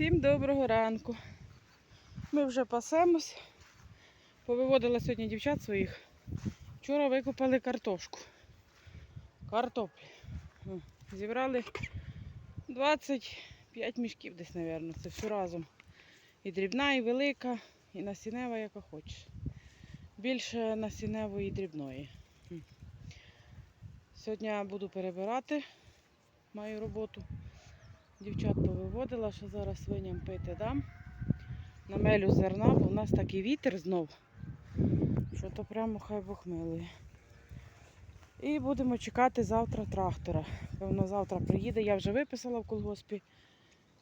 Всім доброго ранку. Ми вже пасемось. Повиводила сьогодні дівчат своїх. Вчора викопали картошку. Картоплі. Зібрали 25 мішків десь, мабуть. Це все разом. І дрібна, і велика, і насінева, яка хочеш. Більше насіневої і дрібної. Сьогодні буду перебирати. Маю роботу. Дівчат повиводила, що зараз свиням пити дам. Намелю зерна, бо в нас такий вітер знов, що то прямо хай Бог. І будемо чекати завтра трактора. Певно, завтра приїде. Я вже виписала в колгоспі.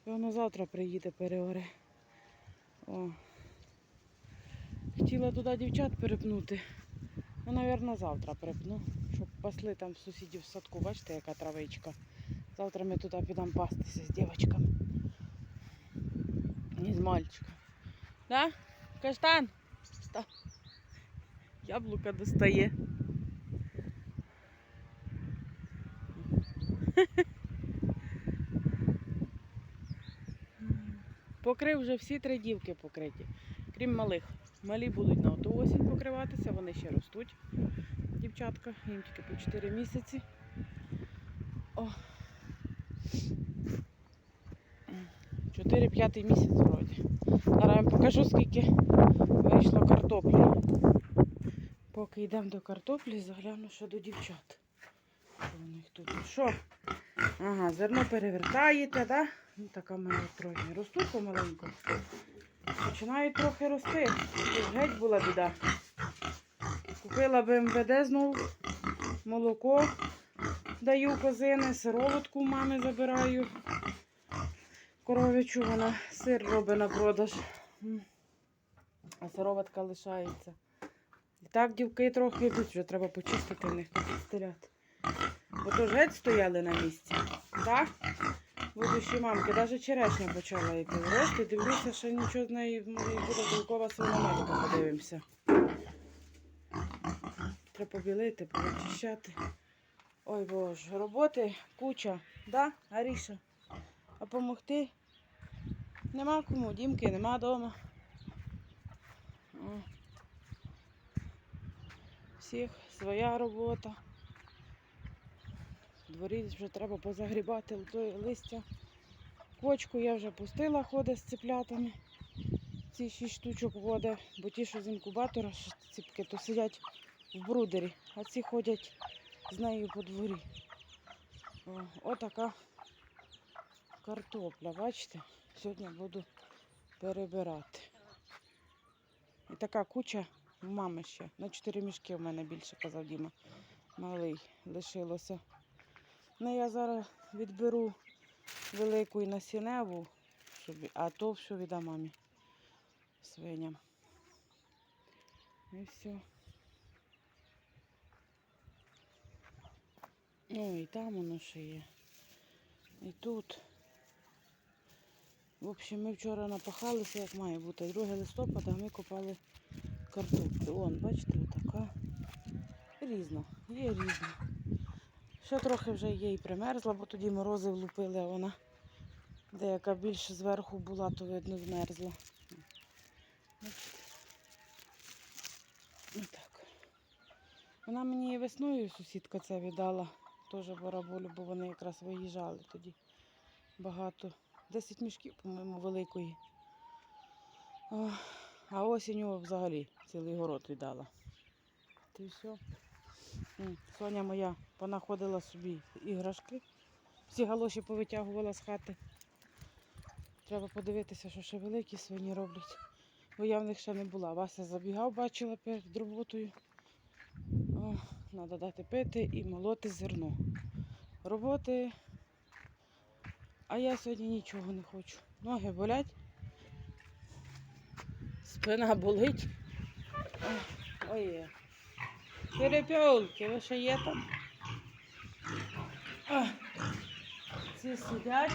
Певно, завтра приїде переоре. О. Хотіла туди дівчат перепнути. Ну, мабуть, завтра перепну, щоб пасли там сусідів в садку. Бачите, яка травичка. Завтра ми туди підемо пастися з дівчатками. І з мальчиком. Да? Каштан? Встав. Яблука достає. Покрив вже всі три дівки покриті, крім малих. Малі будуть на оту осінь покриватися, вони ще ростуть. Дівчатка, їм тільки по 4 місяці. О. 4-5 місяць вроді. Зараз вам покажу, скільки вийшло картоплі. Поки йдемо до картоплі, загляну ще до дівчат. Що у них тут? Що? Ага, зерно перевертаєте, да? Ну, така мене трохи ростуть помаленьку. Починають трохи рости. Тут геть була біда. Купила БМВД знову, молоко даю козини, сироватку мами забираю. Коров'ячу вона сир робить на продаж. А сироватка лишається. І так дівки трохи йдуть, вже треба почистити в них тут стеляти. Бо то геть стояли на місці. Так? Будущі мамки, навіть черешня почала йти рости. Дивлюся, що нічого з неї може, і буде толкова свиноматка, подивимося. Треба побілити, повичищати. Ой боже, роботи куча, да, Аріша? А помогти? Нема кому, дімки, нема вдома. Всіх своя робота. Дворі вже треба позагрібати листя. Кочку я вже пустила, ходить з циплятами. Ці шість штучок води, бо ті, що з інкубатора, що ціпки, то сидять в брудері, а ці ходять з нею по дворі. О, отака картопля, бачите? Сьогодні буду перебирати. І така куча в мами ще. На 4 мішки в мене більше казав Діма. Малий лишилося. Ну, я зараз відберу велику і насінневу, щоб... а то все віддам мамі свиням. І все. Ну і там воно ще є. І тут. В общем, ми вчора напахалися, як має бути. 2 листопада ми копали картоплю. Вон, бачите, отака. Різна, є різна. Ще трохи вже є і примерзла, бо тоді морози влупили, а вона деяка більше зверху була, то видно змерзла. Вона мені весною сусідка це віддала, теж бараболю, бо вони якраз виїжджали тоді багато. 10 мішків, по-моєму, великої. О, а осінню взагалі цілий город віддала. Ти все. Соня моя понаходила собі іграшки. Всі галоші повитягувала з хати. Треба подивитися, що ще великі свині роблять. Бо я в них ще не була. Вася забігав, бачила перед роботою. О, Треба дати пити і молоти зерно. Роботи а я сьогодні нічого не хочу. Ноги болять. Спина болить. Ой. Перепілки, ви ще є там? А, ці сидять.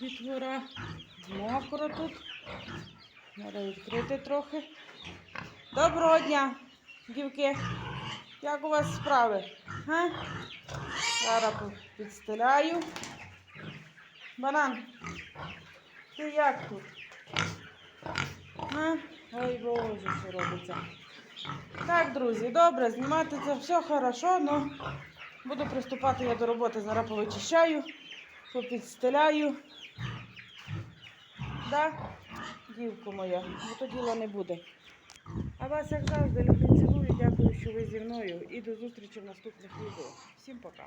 Дітвора. Мокро тут. Треба відкрити трохи. Доброго дня, дівки. Як у вас справи? А? Зараз підстеляю. Банан. Ти як тут? А? Ой Боже, що робиться. Так, друзі, добре, знімати це все хорошо, але буду приступати я до роботи. Зараз повичищаю, попідстеляю. Да? Дівко моя, бо то діла не буде. А вас, як завжди, люблю цілую. Дякую, що ви зі мною. І до зустрічі в наступних відео. Всім пока.